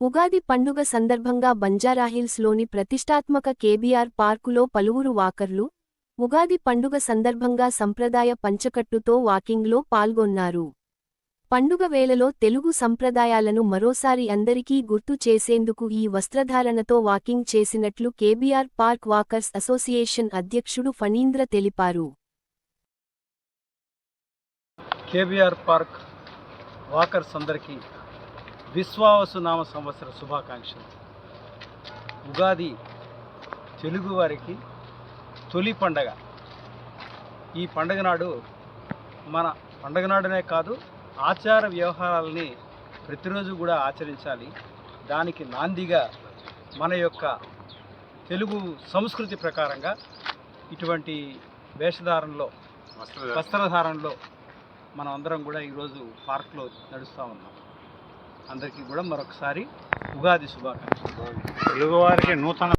ఉగాది పండుగ సందర్భంగా బంజారాహిల్స్లోని ప్రతిష్టాత్మక కేబీఆర్ పార్కులో పలువురు వాకర్లు ఉగాది పండుగ సందర్భంగా సంప్రదాయ పంచకట్టుతో వాకింగ్లో పాల్గొన్నారు. పండుగ వేళలో తెలుగు సంప్రదాయాలను మరోసారి అందరికీ గుర్తు చేసేందుకు ఈ వస్త్రధారణతో వాకింగ్ చేసినట్లు కేబీఆర్ పార్క్ వాకర్స్ అసోసియేషన్ అధ్యక్షుడు ఫణీంద్ర తెలిపారు. కేబీఆర్ పార్క్ వాకర్స్ అందరికీ విశ్వావసు నామ సంవత్సర శుభాకాంక్షలు. ఉగాది తెలుగువారికి తొలి పండగ. ఈ పండగ నాడు మన పండగ నాడునే కాదు ఆచార వ్యవహారాలని ప్రతిరోజు కూడా ఆచరించాలి. దానికి నాందిగా మన యొక్క తెలుగు సంస్కృతి ప్రకారంగా ఇటువంటి వేషధారణలో వస్త్రధారణలో మనం అందరం కూడా ఈరోజు పార్క్లో నడుస్తూ ఉన్నాం. అందరికీ కూడా మరొకసారి ఉగాది శుభాకాంక్షలు. తెలుగువారికి నూతన